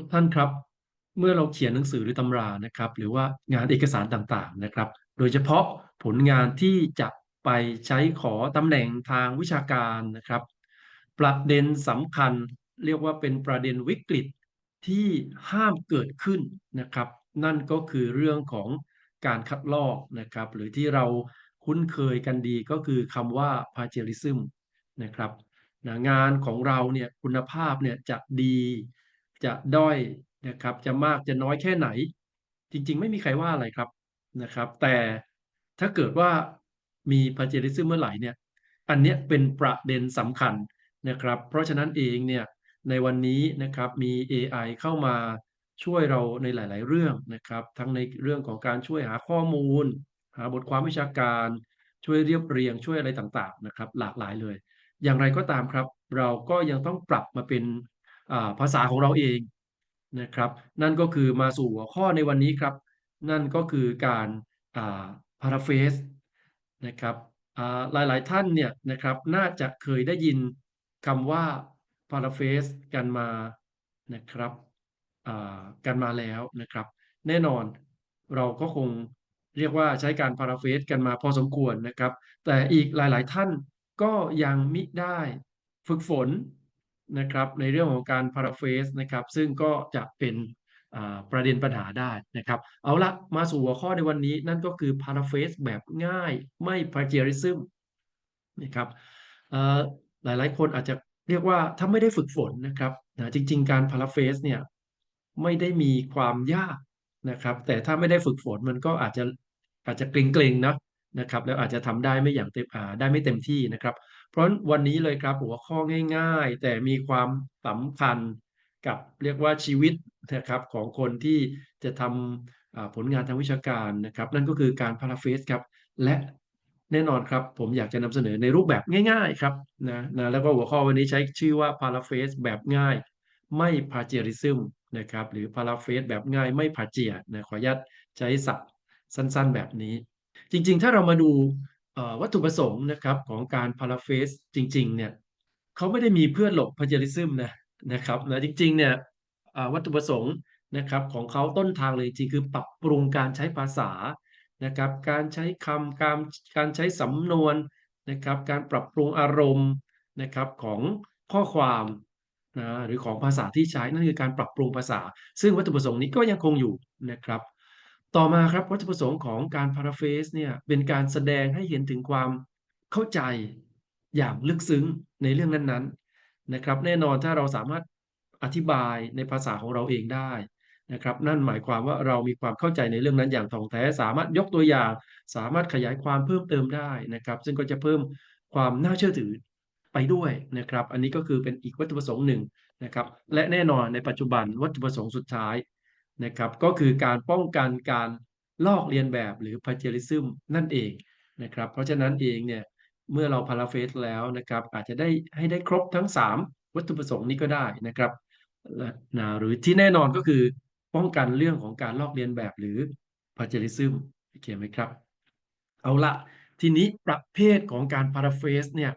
ทุกท่านครับ เมื่อเราเขียนหนังสือหรือตำรานะครับ หรือว่างานเอกสารต่างๆนะครับ โดยเฉพาะผลงานที่จะไปใช้ขอตำแหน่งทางวิชาการนะครับ ประเด็นสำคัญเรียกว่าเป็นประเด็นวิกฤตที่ห้ามเกิดขึ้นนะครับ นั่นก็คือเรื่องของการคัดลอกนะครับ หรือที่เราคุ้นเคยกันดีก็คือคำว่า plagiarism นะครับนะงานของเราเนี่ยคุณภาพเนี่ยจะดี จะด้อยนะครับ จะมากจะน้อยแค่ไหน จริง ๆ ไม่มีใครว่าอะไรครับนะครับ แต่ถ้าเกิดว่ามี plagiarism เมื่อไหร่เนี่ย อันเนี้ยเป็นประเด็นสำคัญนะครับ เพราะฉะนั้นเองเนี่ยในวันนี้นะครับมี AI เข้ามาช่วยเราในหลาย ๆ เรื่องนะครับ ทั้งในเรื่องของการช่วยหาข้อมูล หาบทความวิชาการ ช่วยเรียบเรียงช่วยอะไรต่าง ๆ นะครับ หลากหลายเลย อย่างไรก็ตามครับ เราก็ยังต้องปรับมาเป็น ภาษาของเราเองนะครับ นั่นก็คือมาสู่หัวข้อในวันนี้ครับ นั่นก็คือการ paraphrase นะครับหลายๆท่านเนี่ยนะครับน่าจะเคยได้ยินคำว่า paraphrase กันมานะครับกันมาแล้วนะครับ แน่นอนเราก็คงเรียกว่าใช้การ paraphrase กันมาพอสมควรนะครับ แต่อีกหลาย ๆ ท่านก็ยังมิได้ฝึกฝน นะครับในเรื่องของการ paraphrase นะครับซึ่งก็จะเป็นประเด็นปัญหาได้นะครับ เอาละมาสู่หัวข้อในวันนี้นั่นก็คือ paraphrase แบบง่ายไม่ plagiarism นะครับหลายๆคนอาจจะเรียกว่าถ้าไม่ได้ฝึกฝนนะครับนะจริง ๆ การ paraphrase เนี่ยไม่ได้มีความยากนะครับ แต่ถ้าไม่ได้ฝึกฝนมันก็อาจจะอาจจะเกรงๆนะนะครับ แล้วอาจจะทำได้ไม่อย่างเต็มได้ไม่เต็มที่นะครับ เพราะวันนี้เลยครับหัวข้อง่ายๆ แต่มีความสำคัญกับเรียกว่าชีวิตนะครับของคนที่จะทำผลงานทางวิชาการนะครับ นั่นก็คือการ paraphrase ครับ และแน่นอนครับ ผมอยากจะนำเสนอในรูปแบบง่าย ๆ ครับนะนะแล้วก็หัวข้อวันนี้ใช้ชื่อว่า paraphrase แบบง่าย ไม่ plagiarism นะครับ หรือ paraphrase แบบง่ายไม่ plagiar นะขออนุญาตใช้ศัพท์สั้นๆ แบบนี้ จริงๆ ถ้าเรามาดู วัตถุประสงค์นะครับของการ paraphrase จริงๆเนี่ยเขาไม่ได้มีเพื่อหลบ plagiarism นะนะครับนะจริงๆเนี่ยวัตถุประสงค์นะครับของเขาต้นทางเลยจริงคือปรับปรุงการใช้ภาษานะครับการใช้คำการการใช้สำนวนนะครับการปรับปรุงอารมณ์นะครับของข้อความนะหรือของภาษาที่ใช้นั่นคือการปรับปรุงภาษา ซึ่งวัตถุประสงค์นี้ก็ยังคงอยู่นะครับ ต่อมาครับวัตถุประสงค์ของการ paraphrase เนี่ยเป็นการแสดงให้เห็นถึงความเข้าใจอย่างลึกซึ้งในเรื่องนั้นๆนะครับ แน่นอนถ้าเราสามารถอธิบายในภาษาของเราเองได้นะครับ นั่นหมายความว่าเรามีความเข้าใจในเรื่องนั้นอย่างถ่องแท้ สามารถยกตัวอย่าง สามารถขยายความเพิ่มเติมได้นะครับ ซึ่งก็จะเพิ่มความน่าเชื่อถือไปด้วยนะครับ อันนี้ก็คือเป็นอีกวัตถุประสงค์หนึ่งนะครับ และแน่นอนในปัจจุบันวัตถุประสงค์สุดท้าย นะครับก็คือการป้องกันการลอกเลียนแบบหรือ plagiarism นั่นเองนะครับเพราะฉะนั้นเองเนี่ยเมื่อเรา paraphrase แล้วนะครับอาจจะได้ให้ได้ครบทั้ง 3 วัตถุประสงค์นี้ก็ได้นะครับนะหรือที่แน่นอนก็คือป้องกันเรื่องของการลอกเลียนแบบหรือ plagiarism โอเคไหมครับ เอาละทีนี้ประเภทของการ paraphrase เนี่ย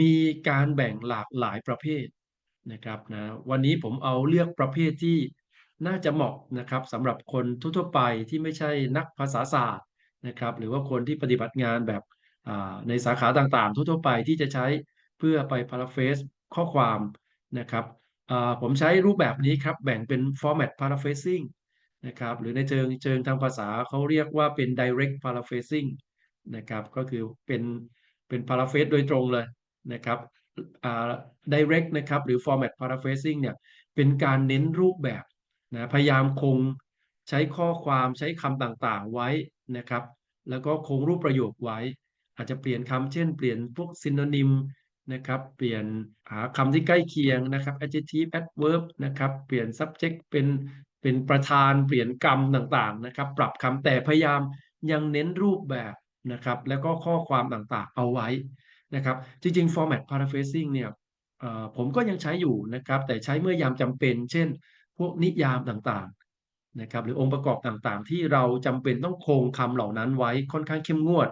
มีการแบ่งหลากหลายประเภทนะครับนะวันนี้ผมเอาเลือกประเภทที่ น่าจะเหมาะนะครับสำหรับคนทั่วๆไปที่ไม่ใช่นักภาษาศาสตร์นะครับ หรือว่าคนที่ปฏิบัติงานแบบในสาขาต่างๆ ทั่วๆไปที่จะใช้เพื่อไป paraphrase ข้อความนะครับผมใช้รูปแบบนี้ครับแบ่งเป็น format paraphrasing นะครับหรือในเชิงเชิงทางภาษาเขาเรียกว่าเป็น direct paraphrasing นะครับก็คือเป็นเป็น paraphrase โดยตรงเลยนะครับ direct นะครับหรือ format paraphrasing เนี่ยเป็นการเน้นรูปแบบ นะพยายามคงใช้ข้อความใช้คำต่างๆไว้นะครับ แล้วก็คงรูปประโยคไว้ อาจจะเปลี่ยนคำเช่น เปลี่ยนพวก synonym นะครับ เปลี่ยนหาคำที่ใกล้เคียงนะครับ adjective adverb นะครับ เปลี่ยน subject เป็นเป็นประธานเปลี่ยนกรรมต่างๆนะครับ ปรับคำแต่พยายามยังเน้นรูปแบบนะครับ แล้วก็ข้อความต่างๆเอาไว้นะครับ จริงๆ format paraphrasing เนี่ยผมก็ยังใช้อยู่นะครับ แต่ใช้เมื่อยามจำเป็น เช่น พวกนิยามต่างๆนะครับหรือองค์ประกอบต่างๆ ที่เราจำเป็นต้องคงคำเหล่านั้นไว้ค่อนข้างเข้มงวด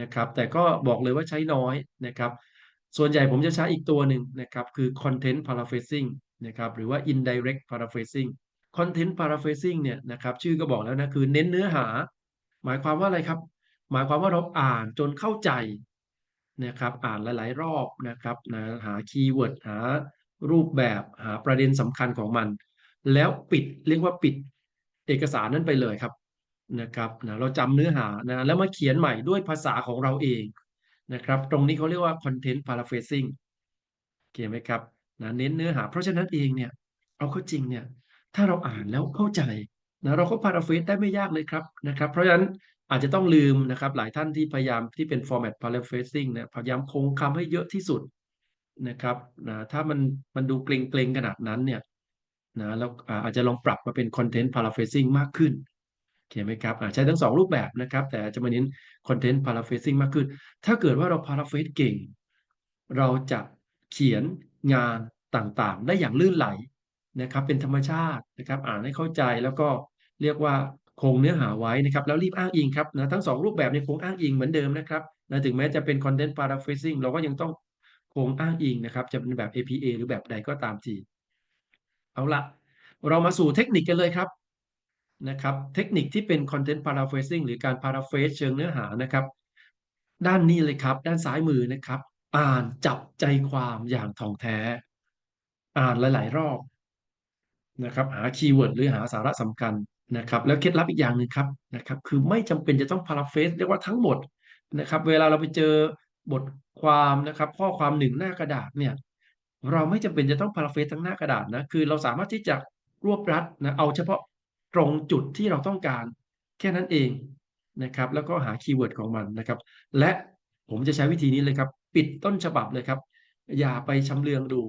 นะครับแต่ก็บอกเลยว่าใช้น้อยนะครับส่วนใหญ่ผมจะใช้อีกตัวหนึ่งนะครับคือ content paraphrasing นะครับหรือว่า indirect paraphrasing content paraphrasing เนี่ยนะครับชื่อก็บอกแล้วนะคือเน้นเนื้อหา หมายความว่าอะไรครับ หมายความว่าเราอ่านจนเข้าใจนะครับอ่านหลาย ๆ รอบนะครับนะหาคีย์เวิร์ดหารูปแบบหาประเด็นสำคัญของมัน แล้วปิดเรียกว่าปิดเอกสารนั้นไปเลยครับนะครับนะเราจำเนื้อหานะแล้วมาเขียนใหม่ด้วยภาษาของเราเองนะครับ ตรงนี้เขาเรียกว่า content paraphrasing โอเคไหมครับนะเน้นเนื้อหา เพราะฉะนั้นเองเนี่ยเอาเข้าจริงเนี่ยถ้าเราอ่านแล้วเข้าใจนะเราก็พาราเฟสได้ไม่ยากเลยครับนะครับ เพราะฉะนั้นอาจจะต้องลืมนะครับ หลายท่านที่พยายามที่เป็น format paraphrasing เนี่ยพยายามคงคำให้เยอะที่สุดนะครับนะถ้ามันมันดูเกรงๆขนาดนั้นเนี่ย นะแล้วอาจจะลองปรับมาเป็น content paraphrasing มากขึ้นโอเคไหมครับใช้ทั้งสองรูปแบบนะครับ แต่จะมาเน้น content paraphrasing มากขึ้น ถ้าเกิดว่าเรา paraphrase เก่ง เราจะเขียนงานต่างๆ ได้อย่างลื่นไหลนะครับ เป็นธรรมชาตินะครับ อ่านให้เข้าใจแล้วก็เรียกว่าคงเนื้อหาไว้นะครับ แล้วรีบอ้างอิงครับนะทั้งสองรูปแบบในคงอ้างอิงเหมือนเดิมนะครับนะถึงแม้จะเป็น content paraphrasing เราก็ยังต้องคงอ้างอิงนะครับ จะเป็นแบบ APA หรือแบบใดก็ตามที เอาละเรามาสู่เทคนิคกันเลยครับนะครับ เทคนิคที่เป็น content paraphrasing หรือการ paraphrase เชิงเนื้อหานะครับ ด้านนี้เลยครับ ด้านซ้ายมือนะครับ อ่านจับใจความอย่างท่องแท้ อ่านหลาย ๆ รอบนะครับ หาคีย์เวิร์ดหรือหาสาระสำคัญนะครับ แล้วเคล็ดลับอีกอย่างหนึ่งครับนะครับ คือไม่จำเป็นจะต้องพาราเฟสเรียกว่าทั้งหมดนะครับ เวลาเราไปเจอบทความนะครับ ข้อความหนึ่งหน้ากระดาษเนี่ย เราไม่จำเป็นจะต้องพาราเฟสทั้งหน้ากระดาษนะ คือเราสามารถที่จะรวบรัดนะ เอาเฉพาะตรงจุดที่เราต้องการ แค่นั้นเองนะครับ แล้วก็หาคีย์เวิร์ดของมันนะครับ และผมจะใช้วิธีนี้เลยครับ ปิดต้นฉบับเลยครับ อย่าไปชำเลืองดู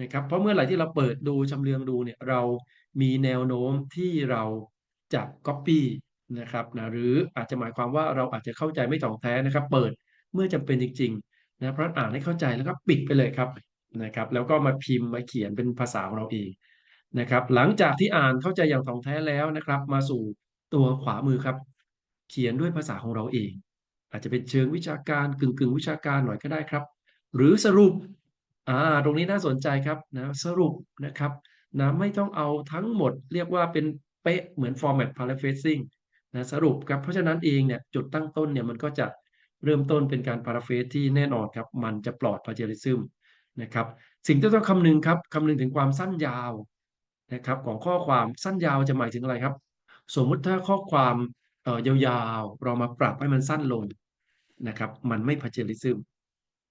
นะครับ เพราะเมื่อไหร่ที่เราเปิดดูชำเลืองดูเนี่ย เรามีแนวโน้มที่เราจะ copy นะครับนะหรืออาจจะหมายความว่าเราอาจจะเข้าใจไม่ถ่องแท้นะครับ เปิดเมื่อจำเป็นจริงๆ นะเพราะอ่านให้เข้าใจแล้วก็ปิดไปเลยครับนะครับ แล้วก็มาพิมพ์มาเขียนเป็นภาษาของเราเองนะครับ หลังจากที่อ่านเข้าใจอย่างถ่องแท้แล้วนะครับ มาสู่ตัวขวามือครับ เขียนด้วยภาษาของเราเอง อาจจะเป็นเชิงวิชาการกึ่งกึ่งวิชาการหน่อยก็ได้ครับ หรือสรุปอ่าตรงนี้น่าสนใจครับนะสรุปนะครับนะไม่ต้องเอาทั้งหมด เรียกว่าเป็นเป๊ะเหมือน format paraphrasing นะสรุปครับเพราะฉะนั้นเองเนี่ยจุดตั้งต้นเนี่ยมันก็จะ เริ่มต้นเป็นการ paraphrase ที่แน่นอนครับ มันจะปลอด plagiarism นะครับ สิ่งที่ต้องคำนึงครับคำนึงถึงความสั้นยาวนะครับของข้อความสั้นยาวจะหมายถึงอะไรครับ สมมุติถ้าข้อความเอ่อยาวๆ เรามาปรับให้มันสั้นลงนะครับ มันไม่ plagiarism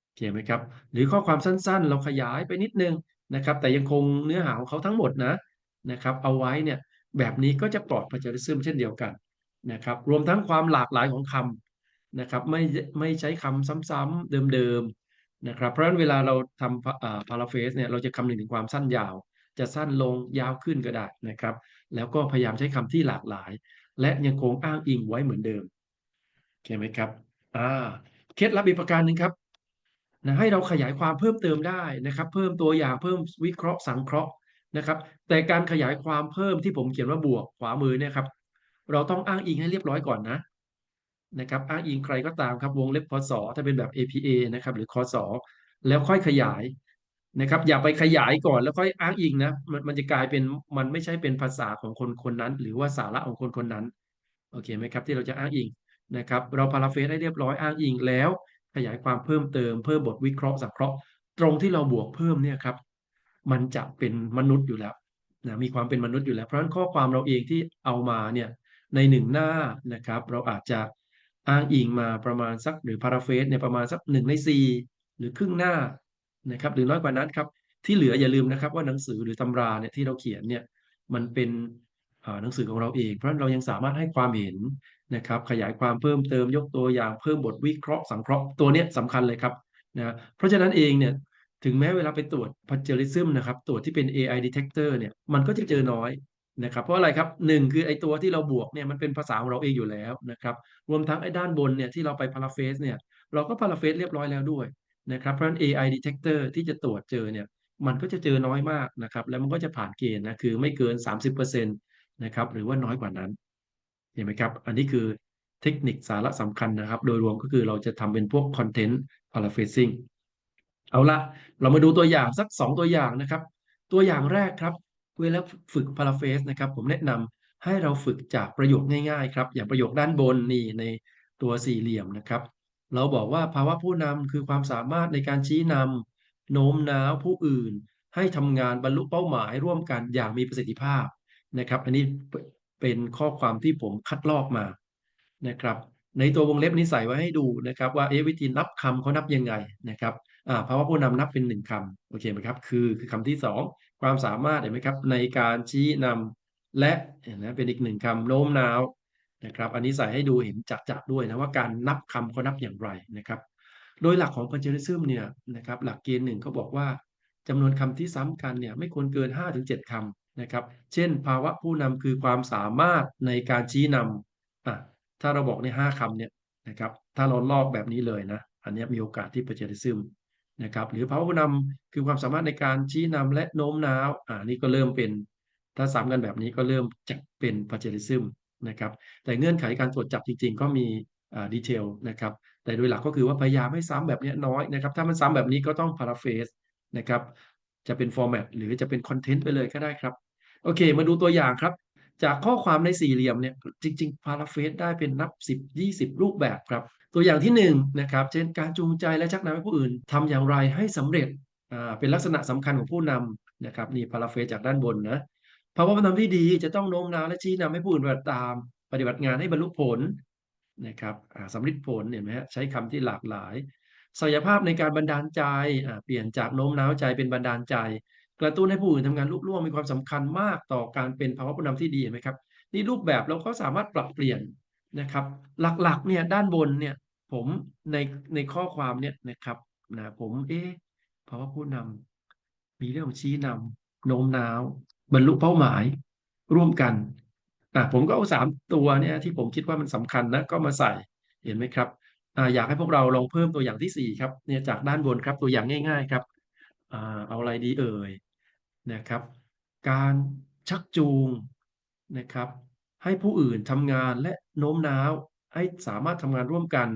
โอเคไหมครับ หรือข้อความสั้นๆ เราขยายไปนิดนึงนะครับ แต่ยังคงเนื้อหาของเขาทั้งหมดนะนะครับ เอาไว้เนี่ยแบบนี้ก็จะปลอด plagiarism เช่นเดียวกันนะครับ รวมทั้งความหลากหลายของคำ นะครับไม่ไม่ใช้คำซ้ำๆเดิมๆนะครับ เพราะฉะนั้นเวลาเราทำ paraphrase เนี่ยเราจะคำนึงถึงความสั้นยาว จะสั้นลงยาวขึ้นก็ได้นะครับ แล้วก็พยายามใช้คำที่หลากหลาย และยังคงอ้างอิงไว้เหมือนเดิมโอเคไหมครับอ่าเคล็ดลับอีกประการหนึ่งครับนะให้เราขยายความเพิ่มเติมได้นะครับ เพิ่มตัวอย่างเพิ่มวิเคราะห์สังเคราะห์นะครับ แต่การขยายความเพิ่มที่ผมเขียนว่าบวกขวามือเนี่ยครับ เราต้องอ้างอิงให้เรียบร้อยก่อนนะ นะครับอ้างอิงใครก็ตามครับวงเล็บพศถ้าเป็นแบบ APA นะครับหรือคศแล้วค่อยขยายนะครับ อย่าไปขยายก่อนแล้วค่อยอ้างอิงนะมันมันจะกลายเป็นมันไม่ใช่เป็นภาษาของคนคนนั้น หรือว่าสาระของคนคนนั้นโอเคไหมครับที่เราจะอ้างอิงนะครับ เราพาราเฟซให้เรียบร้อยอ้างอิงแล้ว ขยายความเพิ่มเติมเพิ่มบทวิเคราะห์สังเคราะห์ ตรงที่เราบวกเพิ่มเนี่ยครับ มันจะเป็นมนุษย์อยู่แล้วนะมีความเป็นมนุษย์อยู่แล้ว เพราะฉะนั้นข้อความเราเองที่เอามาเนี่ยในหนึ่งหน้านะครับ เราอาจจะ อ้างอิงมาประมาณสักหรือพาราเฟซเนี่ยประมาณสักหนึ่งในสี่หรือครึ่งหน้านะครับหรือน้อยกว่านั้นครับ ที่เหลืออย่าลืมนะครับว่าหนังสือหรือตำราเนี่ยที่เราเขียนเนี่ยมันเป็นหนังสือของเราเอง เพราะฉะนั้นเรายังสามารถให้ความเห็นนะครับขยายความเพิ่มเติมยกตัวอย่างเพิ่มบทวิเคราะห์สังเคราะห์ตัวเนี้สำคัญเลยครับนะเพราะฉะนั้นเองเนี่ยถึงแม้เวลาไปตรวจ plagiarism นะครับตรวจที่เป็น AI detector เนี่ยมันก็จะเจอน้อย นะครับเพราะอะไรครับหนึ่งคือไอตัวที่เราบวกเนี่ยมันเป็นภาษาของเราเองอยู่แล้วนะครับรวมทั้งไอ้ด้านบนเนี่ยที่เราไป paraphrase เนี่ยเราก็ paraphrase เรียบร้อยแล้วด้วยนะครับเพราะฉะนั้น AI detector ที่จะตรวจเจอเนี่ยมันก็จะเจอน้อยมากนะครับแล้วมันก็จะผ่านเกณฑ์นะคือไม่เกิน 30%นะครับหรือว่าน้อยกว่านั้นเห็นไหมครับอันนี้คือเทคนิคสาระสำคัญนะครับ โดยรวมก็คือเราจะทำเป็นพวก content paraphrasing เอาละเรามาดูตัวอย่างสัก 2 ตัวอย่างนะครับ ตัวอย่างแรกครับ เวลาฝึกพาราเฟสนะครับผมแนะนำให้เราฝึกจากประโยคง่ายๆครับอย่างประโยคด้านบนนี่ในตัวสี่เหลี่ยมนะครับ เราบอกว่าภาวะผู้นำคือความสามารถในการชี้นำโน้มน้าวผู้อื่น ให้ทำงานบรรลุเป้าหมายร่วมกันอย่างมีประสิทธิภาพนะครับ อันนี้เป็นข้อความที่ผมคัดลอกมานะครับ ในตัววงเล็บนี้ใส่ไว้ให้ดูนะครับ ว่าเอวิธีนับคำเขานับยังไงนะครับภาวะผู้นำนับเป็นหนึ่งคำโอเคไหมครับคือคือคำที่สอง ความสามารถเห็นไหมครับในการชี้นำและนะเป็นอีกหนึ่งคำโน้มน้าวนะครับอันนี้ใส่ให้ดูเห็นจัดๆด้วยนะว่าการนับคำเขานับอย่างไรนะครับโดยหลักของ plagiarism เนี่ยนะครับหลักเกณฑ์หนึ่งเขาบอกว่าจำนวนคำที่ซ้ำกันเนี่ยไม่ควรเกิน 5-7คำนะครับเช่น ภาวะผู้นำคือความสามารถในการชี้นำอะถ้าเราบอกใน5คำเนี่ยนะครับถ้าเราลอกแบบนี้เลยนะอันนี้มีโอกาสที่ plagiarism น นะครับหรือภาวะผู้นำคือความสามารถในการชี้นำและโน้มน้าวอ่านี่ก็เริ่มเป็นถ้าซ้ำกันแบบนี้ก็เริ่มจะเป็น plagiarism นะครับแต่เงื่อนไขการตรวจจับจริงๆ ก็มีอ่าดีเทลนะครับแต่โดยหลักก็คือว่าพยายามให้ซ้ำแบบนี้น้อยนะครับถ้ามันซ้ำแบบนี้ก็ต้อง paraphrase นะครับจะเป็น format หรือจะเป็น content ไปเลยก็ได้ครับโอเค มาดูตัวอย่างครับ จากข้อความในสี่เหลี่ยมเนี่ยจริงๆ paraphrase ได้เป็นนับ 10 20 รูปแบบครับ ตัวอย่างที่1นนะครับเช่นการจูงใจและชักนำให้ผู้อื่นทำอย่างไรให้สำเร็จอ่าเป็นลักษณะสำคัญของผู้นำนะครับนี่ paraphrase จากด้านบนนะภาวะผู้นำที่ดีจะต้องโน้มน้าวและชี้นำให้ผู้อื่นปฏิบัติตาม ปฏิบัติงานให้บรรลุผลนะครับสำเร็จผลเห็นไหมฮะใช้คำที่หลากหลายศักยภาพในการบันดาลใจเปลี่ยนจากโน้มน้าวใจเป็นบันดาลใจ กระตุ้นให้ผู้อื่นทำงานลุล่วงมีความสำคัญมากต่อการเป็นภาวะผู้นำที่ดีเห็นไหมครับ นี่รูปแบบเราก็สามารถปรับเปลี่ยนนะครับ หลักๆเนี่ยด้านบนเนี่ยผมในในข้อความเนี่ยนะครับนะผมเอ๊ะภาวะผู้นำมีเรื่องชี้นำโน้มน้าว บรรลุเป้าหมายร่วมกันอะผมก็เอาสามตัวเนี่ยที่ผมคิดว่ามันสำคัญนะก็มาใส่เห็นไหมครับอ่าอยากให้พวกเราลองเพิ่มตัวอย่างที่สี่ครับเนี่ยจากด้านบนครับตัวอย่างง่าย ๆ ครับอ่าเอาอะไรดีเอ่ย นะครับ การชักจูงนะครับ ให้ผู้อื่นทำงานและโน้มน้าว ให้สามารถทำงานร่วมกัน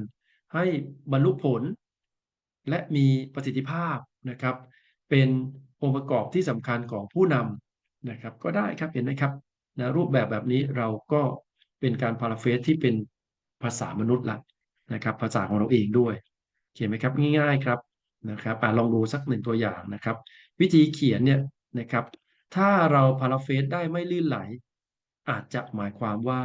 ให้บรรลุผล และมีประสิทธิภาพนะครับ เป็นองค์ประกอบที่สำคัญของผู้นำนะครับ ก็ได้ครับเห็นไหมครับนะรูปแบบแบบนี้เราก็เป็นการพาราเฟสที่เป็นภาษามนุษย์ละนะครับ ภาษาของเราเองด้วยเขียนไหมครับง่าย ๆครับนะครับลองดูสักหนึ่งตัวอย่างนะครับ วิธีเขียนเนี่ย นะครับ ถ้าเราพาราเฟสได้ไม่ลื่นไหล อาจจะหมายความว่า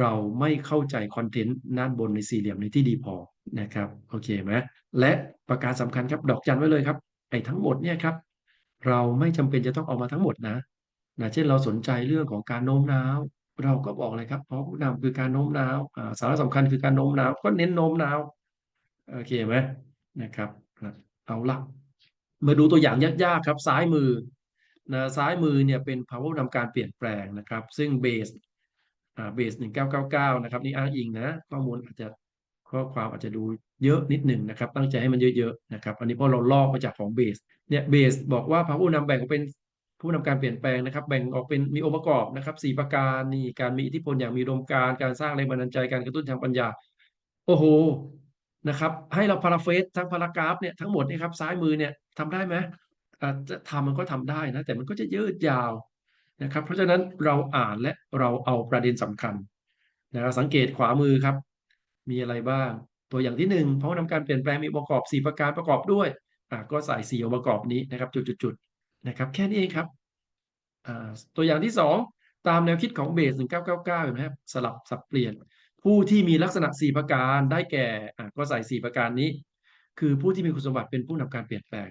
เราไม่เข้าใจคอนเทนต์ด้านบนในสี่เหลี่ยมในที่ดีพอนะครับโอเคไหมและประการสำคัญครับดอกจันไว้เลยครับไอ้ทั้งหมดเนี่ยครับ เราไม่จำเป็นจะต้องเอามาทั้งหมดนะนะเช่นเราสนใจเรื่องของการโน้มน้าว เราก็บอกเลยครับเพราะผู้นำคือการโน้มน้าวสาระสำคัญคือการโน้มน้าว ก็เน้นโน้มน้าวโอเคไหมนะครับเอาละมาดูตัวอย่างยากๆครับ ซ้ายมือ นะซ้ายมือเนี่ยเป็น power นำการเปลี่ยนแปลงนะครับ ซึ่งเบสอ่าเบสหนึ่งเก้าเก้าเก้านะครับนี่อ้างอิงนะข้อมูลอาจจะข้อความอาจจะดูเยอะนิดหนึ่งนะครับ ตั้งใจให้มันเยอะๆนะครับ อันนี้เพราะเราลอกมาจากของเบสเนี่ยเบสบอกว่า power นำแบ่งออกเป็นผู้นำการเปลี่ยนแปลงนะครับ แบ่งออกเป็นมีองค์ประกอบนะครับสี่ประการนี่การมีอิทธิพลอย่างมีรมการการสร้างแรงบันดาลใจการกระตุ้นทางปัญญา โอ้โหนะครับ ให้เราพาราเฟสทั้งพารากราฟเนี่ยทั้งหมดนี่ครับซ้ายมือเนี่ยทำได้ไหม จะทำมันก็ทำได้นะ แต่มันก็จะยืดยาวนะครับ เพราะฉะนั้นเราอ่านและเราเอาประเด็นสำคัญนะครับสังเกตขวามือครับ มีอะไรบ้าง ตัวอย่างที่หนึ่งเพราะนำการเปลี่ยนแปลงมีองค์ประกอบ 4 ประการประกอบด้วยอ่าก็ใส่4องค์ประกอบนี้นะครับ จุดๆนะครับ แค่นี้เองครับอ่าตัวอย่างที่ 2 ตามแนวคิดของเบส1999เห็นไหมครับสลับสับเปลี่ยน ผู้ที่มีลักษณะ 4 ประการได้แก่อ่าก็ใส่ 4 ประการนี้ คือผู้ที่มีคุณสมบัติเป็นผู้นำการเปลี่ยนแปลง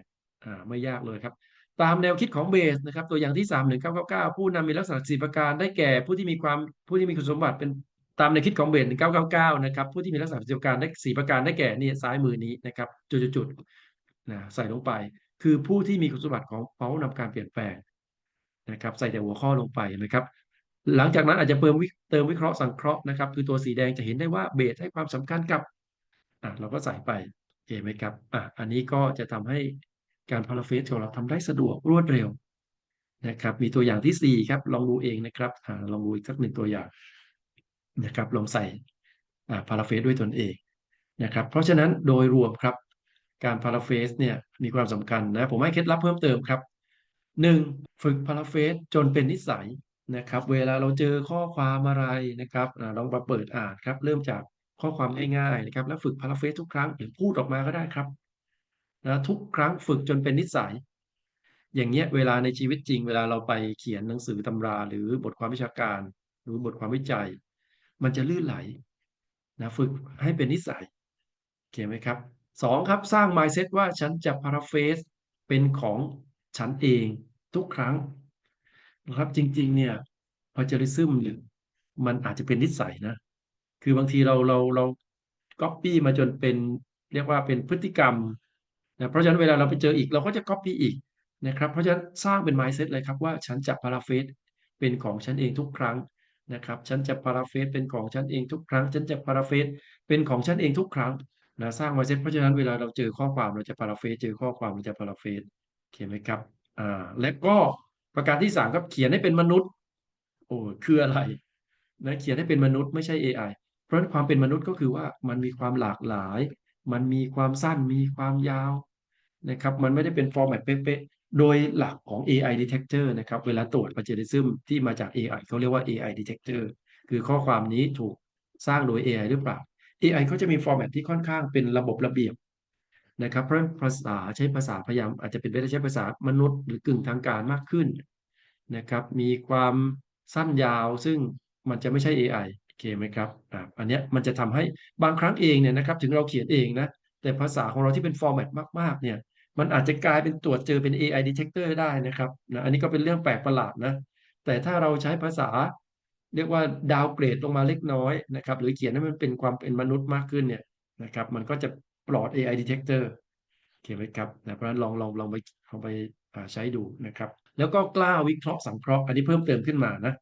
ไม่ยากเลยครับ ตามแนวคิดของเบสนะครับตัวอย่างที่ 3 1999 ผู้นำมีลักษณะ4ประการได้แก่ผู้ที่มีความผู้ที่มีคุณสมบัติเป็นตามแนวคิดของเบส1999 นะครับ ผู้ที่มีลักษณะ4ประการได้4ประการได้แก่นี่ซ้ายมือนี้นะครับ จุดๆนะใส่ลงไป คือผู้ที่มีคุณสมบัติของเขานำการเปลี่ยนแปลงนะครับ ใส่แต่หัวข้อลงไปนะครับ หลังจากนั้นอาจจะเติมเติมวิเคราะห์สังเคราะห์นะครับ คือตัวสีแดงจะเห็นได้ว่าเบสให้ความสำคัญกับอะเราก็ใส่ไปเห็นไหมครับอะอันนี้ก็จะทำให้ การพาราเฟสของเราทำได้สะดวกรวดเร็วนะครับ มีตัวอย่างที่สี่ครับ ลองดูเองนะครับอลองดูอีกสักหนึ่งตัวอย่างนะครับ ลองใส่พาราเฟสด้วยตนเองนะครับ เพราะฉะนั้นโดยรวมครับ การพาราเฟสเนี่ยมีความสำคัญนะ ผมให้เคล็ดลับเพิ่มเติมครับหนึ่งฝึกพาราเฟซจนเป็นนิสัยนะครับ เวลาเราเจอข้อความอะไรนะครับอลองมาเปิดอ่านครับ เริ่มจากข้อความง่ายๆนะครับ แล้วฝึกพาราเฟซทุกครั้งหรือพูดออกมาก็ได้ครับ นะทุกครั้งฝึกจนเป็นนิสัย อย่างเงี้ยเวลาในชีวิตจริง เวลาเราไปเขียนหนังสือตำรา หรือบทความวิชาการ หรือบทความวิจัย มันจะลื่นไหลนะฝึกให้เป็นนิสัยโอเคไหมครับสองครับสร้าง mindset ว่าฉันจะ paraphrase เป็นของฉันเองทุกครั้งนะครับจริง ๆ เนี่ย plagiarism เนี่ยมันอาจจะเป็นนิสัยนะ คือบางทีเราเราเราก๊อปปี้มาจนเป็นเรียกว่าเป็นพฤติกรรม นะเพราะฉะนั้นเวลาเราไปเจออีกเราก็จะก๊อปปี้อีกนะครับเพราะฉะนั้นสร้างเป็น mindset เลยครับว่าฉันจะ paraphrase เป็นของฉันเองทุกครั้งนะครับฉันจะ paraphrase เป็นของฉันเองทุกครั้ง ฉันจะ paraphrase เป็นของฉันเองทุกครั้งนะสร้าง mindset เพราะฉะนั้นเวลาเราเจอข้อความเราจะ paraphrase เจอข้อความเราจะ paraphrase โอเคไหมครับอ่าและก็ประการที่สามครับเขียนให้เป็นมนุษย์โอ้คืออะไรนะเขียนให้เป็นมนุษย์ไม่ใช่ AI เพราะความเป็นมนุษย์ก็คือว่ามันมีความหลากหลาย มันมีความสั้นมีความยาวนะครับมันไม่ได้เป็นฟอร์แมตเป๊ะๆโดยหลักของ AI detector นะครับเวลาตรวจ plagiarism ที่มาจาก AI เขาเรียกว่า AI detector คือข้อความนี้ถูกสร้างโดย AI หรือเปล่า AI เขาจะมีฟอร์แมตที่ค่อนข้างเป็นระบบระเบียบนะครับเพราะภาษาใช้ภาษาพยายามอาจจะเป็นไปได้ใช้ภาษามนุษย์หรือกึ่งทางการมากขึ้นนะครับมีความสั้นยาวซึ่งมันจะไม่ใช่ AI อเคไหมครับอ่าอันเนี้ยมันจะทำให้บางครั้งเองเนี่ยนะครับถึงเราเขียนเองนะแต่ภาษาของเราที่เป็นฟอร์แมตมากๆเนี่ยมันอาจจะกลายเป็นตรวจเจอเป็น AI detector ได้นะครับนะอันนี้ก็เป็นเรื่องแปลกประหลาดนะแต่ถ้าเราใช้ภาษา เรียกว่าดาวเกรดลงมาเล็กน้อยนะครับหรือเขียนให้มันเป็นความเป็นมนุษย์มากขึ้นเนี่ยนะครับมันก็จะปลอด AI detector โอเคไหมครับนะเพราะฉะนั้นลองลองลองไปลองไปใช้ดูนะครับ แล้วก็กล้าวิเคราะห์สังเคราะห์ อันนี้เพิ่มเติมขึ้นมานะ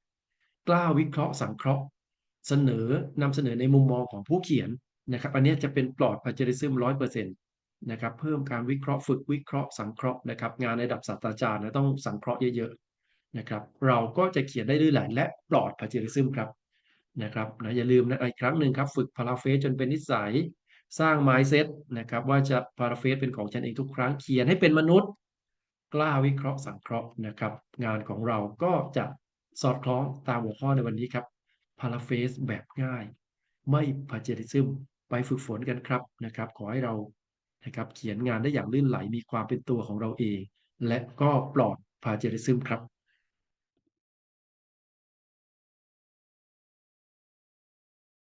กล้าวิเคราะห์สังเคราะห์ เสนอนำเสนอในมุมมองของผู้เขียนนะครับ อันนี้จะเป็นปลอด plagiarism ร้อยเปอร์เซ็นต์นะครับเพิ่มการวิเคราะห์ฝึกวิเคราะห์สังเคราะห์นะครับ งานในระดับศาสตราจารย์นะต้องสังเคราะห์เยอะๆนะครับ เราก็จะเขียนได้ลื่นไหลและปลอด plagiarism ครับนะครับนะอย่าลืมนะอีกครั้งหนึ่งครับ ฝึก paraphrase จนเป็นนิสัยสร้าง mindset นะครับว่าจะ paraphrase เป็นของฉันเองทุกครั้งเขียนให้เป็นมนุษย์ กล้าวิเคราะห์สังเคราะห์นะครับ งานของเราก็จะสอดคล้องตามหัวข้อในวันนี้ครับ พาราเฟสแบบง่าย ไม่พาเจริซึมไปฝึกฝนกันครับนะครับ ขอให้เรานะครับเขียนงานได้อย่างลื่นไหลมีความเป็นตัวของเราเอง และก็ปลอดพาเจริซึมครับ